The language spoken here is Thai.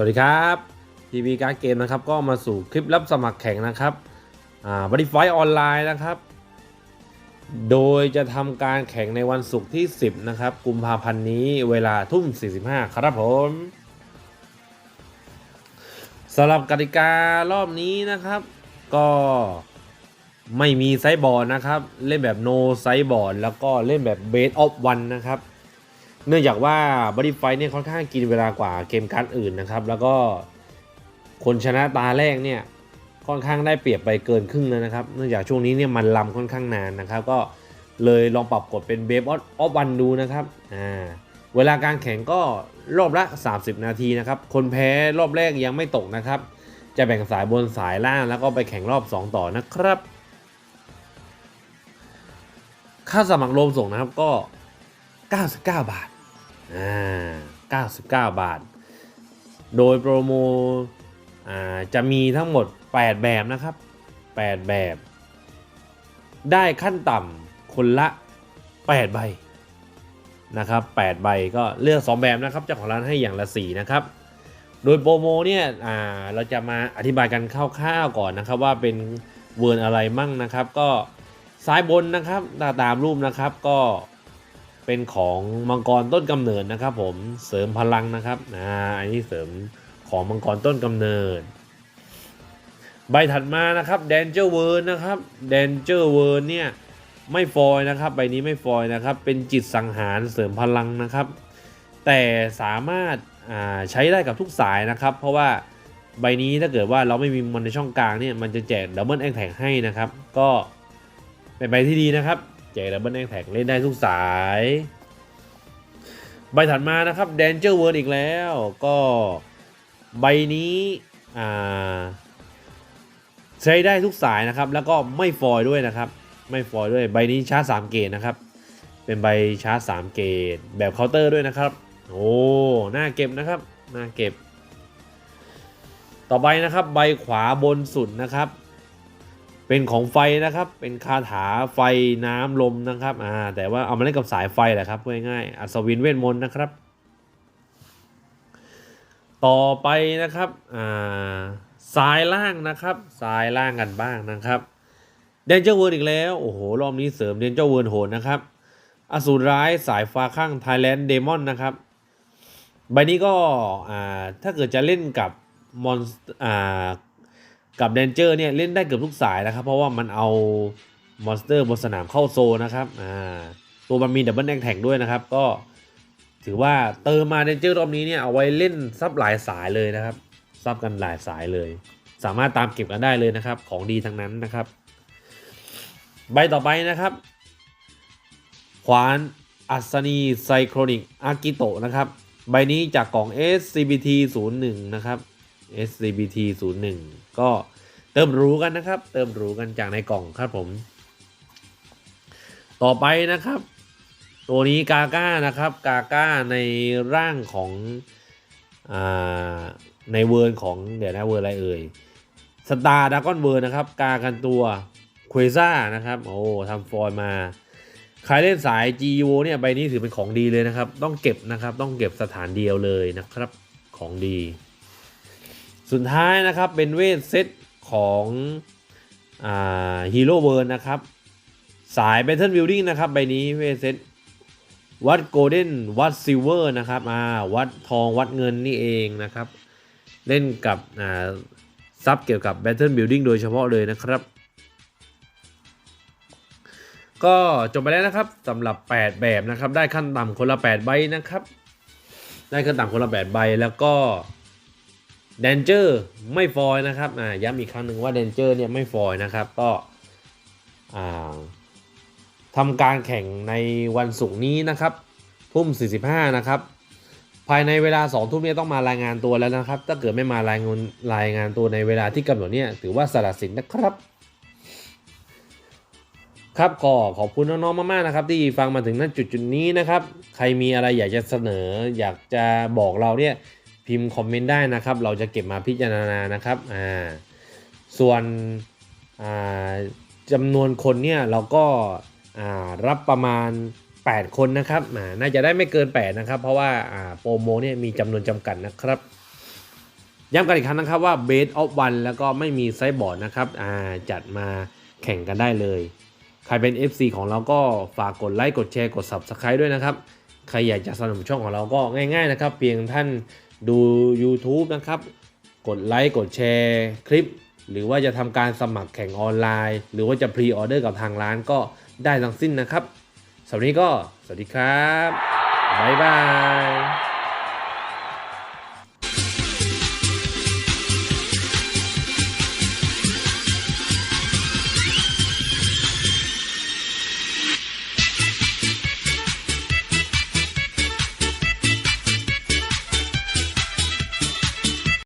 วัสดีครับทีวีการ์ดเกมนะครับก็มาสู่คลิปรับสมัครแข่งนะครับอ่าบริไฟออนไลน์นะครับ โดยจะทำการแข่งในวันศุกร์ที่ 10 นะครับ กุมภาพันธ์นี้เวลาทุ่ม 45 ครับผมสำหรับกติการอบนี้นะครับ ก็ไม่มีไซบอร์ดนะครับ เล่นแบบ no ไซบอร์ดแล้วก็เล่นแบบ base of one นะครับ เนื่องจากว่าบริไฟเนี่ยค่อนข้างกินเวลากว่าเกมการ์ดอื่นนะครับ แล้วก็คนชนะตาแรกเนี่ยค่อนข้างได้เปรียบไปเกินครึ่งแล้วนะครับ เนื่องจากช่วงนี้เนี่ยมันลำค่อนข้างนานนะครับ ก็เลยลองปรับกฎเป็นเบฟออฟวันดูนะครับอ่าเวลาการแข่งก็รอบละ 30 นาทีนะครับ คนแพ้รอบแรกยังไม่ตกนะครับ จะแบ่งสายบนสายล่างแล้วก็ไปแข่งรอบ 2 ต่อนะครับ ค่าสมัครรวมส่งนะครับก็ 99 บาทอ่า99 บาท โดยโปรโมอ่าจะมีทั้งหมด 8 แบบนะครับ 8 แบบ ได้ขั้นต่ำคนละ 8 ใบนะครับ8ใบก็เลือก 2 แบบนะครับเจ้าของร้านให้อย่างละ 4 นะครับ โดยโปรโมเนี่ยอ่าเราจะมาอธิบายกันคร่าวๆก่อนนะครับ ว่าเป็นเวิร์อะไรมั่งนะครับ ก็ซ้ายบนนะครับตาตามรูปนะครับ ก็ เป็นของมังกรต้นกำเนิดนะครับ ผมเสริมพลังนะครับอ่าอันนี้เสริมของมังกรต้นกำเนิด ใบถัดมานะครับแดนเจอร์เวิร์นะครับแดนเจอร์เวิร์เนี่ยไม่ฟอยนะครับใบนี้ไม่ฟอยนะครับ เป็นจิตสังหารเสริมพลังนะครับ แต่สามารถาใช้ได้กับทุกสายนะครับ เพราะว่าใบนี้ถ้าเกิดว่าเราไม่มีมันในช่องกลางเนี่ยมันจะแจกดับเบิลแองแท็กให้นะครับ ก็เป็นใบที่ดีนะครับ แจกดับเบิลแองแท็กเล่นได้ทุกสาย ใบถัดมานะครับ Danger World อีกแล้ว ก็ใบนี้อ่าใช้ได้ทุกสายนะครับ แล้วก็ไม่ฟอยด้วยนะครับ ไม่ฟอยด้วยใบนี้ชาร์จ3เกตนะครับ เป็นใบชาร์จ3เกตแบบเคาน์เตอร์ด้วยนะครับ โอ้หน่าเก็บนะครับหน่าเก็บ ต่อไปนะครับใบขวาบนสุดนะครับ เป็นของไฟนะครับ เป็นคาถาไฟน้ำลมนะครับอ่าแต่ว่าเอามาเล่นกับสายไฟแหละครับพูดง่ายๆอัศวินเวทมนต์นะครับ ต่อไปนะครับอ่าสายล่างนะครับ สายล่างกันบ้างนะครับเดนเจอร์เวิร์อีกแล้วโอ้โหรอบนี้เสริมเดนเจอร์เวิร์โหดนะครับอสูรร้ายสายฟ้าข้างไทยแลนด์เดมอนนะครับใบนี้ก็อ่าถ้าเกิดจะเล่นกับมอนอ่า กับเดนเจอร์เนี่ยเล่นได้เกือบทุกสายนะครับ เพราะว่ามันเอามอนสเตอร์บนสนามเข้าโซนะครับอ่าตัวมันมีดับเบิลแองแท็กด้วยนะครับ ก็ถือว่าเติมมาเดนเจอร์รอบนี้เนี่ยเอาไว้เล่นซับหลายสายเลยนะครับซับกันหลายสายเลย สามารถตามเก็บกันได้เลยนะครับ ของดีทั้งนั้นนะครับ ใบต่อไปนะครับขวานอัศนีไซโครนิกอากิโตะนะครับ ใบนี้จากกล่อง SCBT 01 นะครับ SCBT 01ก็เติมรู้กันนะครับ เติมรู้กันจากในกล่องครับผม ต่อไปนะครับ ตัวนี้กาก้านะครับกาก้าในร่างของอในเวิร์นของเดี๋ยวนะเวิร์นอะไรเอ่ยสตาร์ดากอนเวิร์นนะครับ กากันตัวเควซ่านะครับ โอ้ทำฟอยล์มา ใครเล่นสาย GU เนี่ยใบนี้ถือเป็นของดีเลยนะครับ ต้องเก็บนะครับ ต้องเก็บสถานเดียวเลยนะครับ ของดี สุดท้ายนะครับเป็นเวทเซตของฮีโร่เวิร์นะครับ สาย Battle Building นะครับใบนี้เวทเซตวัดโกลเด้นวัดซิลเวอร์นะครับอ่าวัดทองวัดเงินนี่เองนะครับ เล่นกับอ่าซับเกี่ยวกับ Battle Building โดยเฉพาะเลยนะครับ ก็จบไปแล้วนะครับสำหรับ 8 แบบนะครับ ได้ขั้นต่ำคนละ 8 ใบนะครับ ได้ขั้นต่ำคนละ 8 ใบแล้วก็ แดนเจอร์ไม่ฟอยนะครับอ่าย้ำอีกครั้งหนึ่งว่าแดนเจอร์เนี่ยไม่ฟอยนะครับ ก็อ่าทำการแข่งในวันศุกร์นี้นะครับทุ่ม 45 นะครับ ภายในเวลา 2 ทุ่มเนี่ยต้องมารายงานตัวแล้วนะครับ ถ้าเกิดไม่มารายงานรายงานตัวในเวลาที่กำหนดเนี่ยถือว่าสละสิทธิ์นะครับ ครับก็ขอบคุณน้องๆมากๆนะครับ ที่ฟังมาถึงณจุดจุดนี้นะครับ ใครมีอะไรอยากจะเสนอ อยากจะบอกเราเนี่ย พิมพ์คอมเมนต์ได้นะครับ เราจะเก็บมาพิจารณานะครับอ่าส่วนอ่าจำนวนคนเนี่ยเราก็อ่ารับประมาณ 8 คนนะครับอ่าน่าจะได้ไม่เกิน 8 นะครับ เพราะว่าอ่าโปรโมเนี่ยมีจำนวนจำกัดนะครับย้ำกันอีกครั้งนะครับว่า Base of One แล้วก็ไม่มีไซส์บอร์ดนะครับอ่าจัดมาแข่งกันได้เลย ใครเป็น FC ของเราก็ฝากกดไลค์กดแชร์กด Subscribe ด้วยนะครับ ใครอยากจะสนับสนุนช่องของเราก็ง่าย ๆ นะครับ เพียงท่าน ดู YouTube นะครับ กดไลค์ กดแชร์คลิป หรือว่าจะทำการสมัครแข่งออนไลน์ หรือว่าจะพรีออเดอร์กับทางร้านก็ได้ทั้งสิ้นนะครับสำหรับนนี้ก็สวัสดีครับ บ๊ายบาย